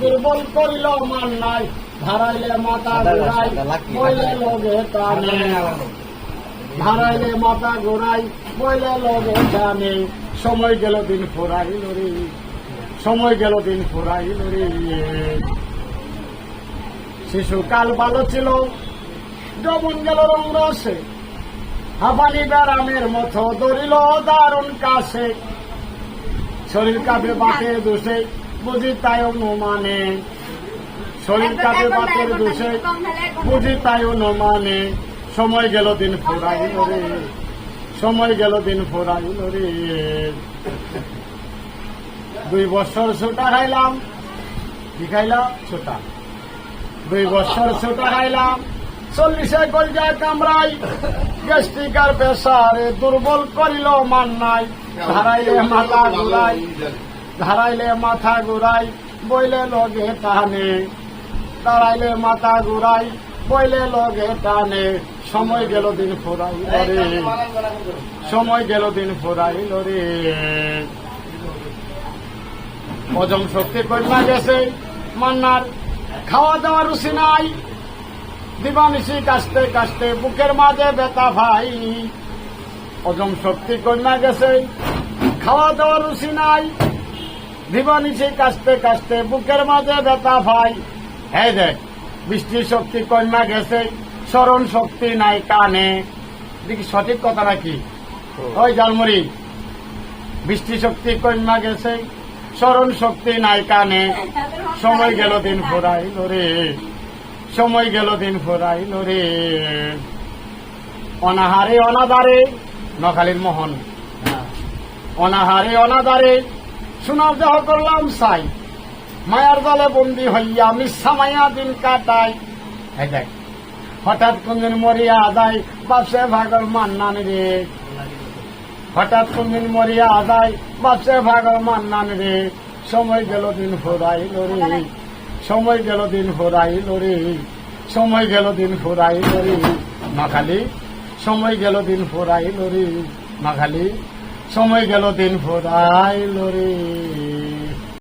দুর্বল করিল মান নাই ধারাইলে মাথা ঘুরাই বইলে লগে টানে ধারাইলে মাথা ঘুরাই বইলে লগে টানে সময় গেল দিন ফুরাইল রে সময় গেল দিন ফুরাইল রে শিশুকাল ভালো ছিল যমন গেল রং রসে হাবানি ব্যারামের মতো দরিল দারুণ কাছে। শরীর কাঁপে বাতের দোষে। বুঝি তাই অনুমানে শরীর কাঁপে বাতের দোষে বুঝি তাই অনুমানে সময় গেল দিন ফুরাইল রে সময় গেল দিন ফুরাইল রে দুই বছর ছোটা খাইলাম। কি খাইলাম? ছোটা। দুই বছর ছোটা খাইলাম। চল্লিশে কলজা কামড়াই। গ্যাস্ট্রিকার পেশারে দুর্বল করিল মান নাই ধারাইলে মাথা ঘুরাই। ধারাইলে মাথা ঘুরাই, বইলে লগে টানে। দাঁড়াইলে মাথা ঘুরাই, বইলে লগে টানে। সময় গেল দিন ফুরাইল রে। সময় গেল দিন ফুরাইল রে। হজম শক্তি কন্যা গেছে। মান্নার খাওয়া দাওয়ার রুচি নাই। দিবানিশি কাশতে কাশতে বুকের মাঝে ব্যথা ভাই। হজম শক্তি কন্যা গেছে। খাওয়া দাওয়ার রুচি নাই। দিবানিশি কাশতে কাশতে বুকের মাঝে ব্যথা ভাই। হ্যাঁ দেখ বৃষ্টি শক্তি কন্যা গেছে স্মরণ শক্তি নাই কানে। দেখি সঠিক কথা নাকি? ওই জালমুড়ি বৃষ্টি শক্তি কন্যা গেছে স্মরণ শক্তি নাই কানে। সময় গেল দিন ফুরাইল রে সময় গেল দিন ফুরাইল রে। অনাহারে অনাদারে নখালির মোহন। অনাহারে অনাদারে সুনাম দেহ করলাম সাই মায়ার দলে বন্দি হইয়া মিশা মায়া দিন কাটাই। এই দেখ, হঠাৎ কোনদিন মরিয়া আদায় বাপসে ভাগল মান্নান রে। হঠাৎ কোনদিন মরিয়া আদায় বাপসে ভাগল মান্নান রে। সময় গেল দিন ফুরাইল রে। সময় গেল দিন ফুরাইল রে। সময় গেল দিন ফুরাইল রে। মাখালি সময় গেল দিন ফুরাইল রে। মাখালি সময় গেল দিন ফুরাইল রে।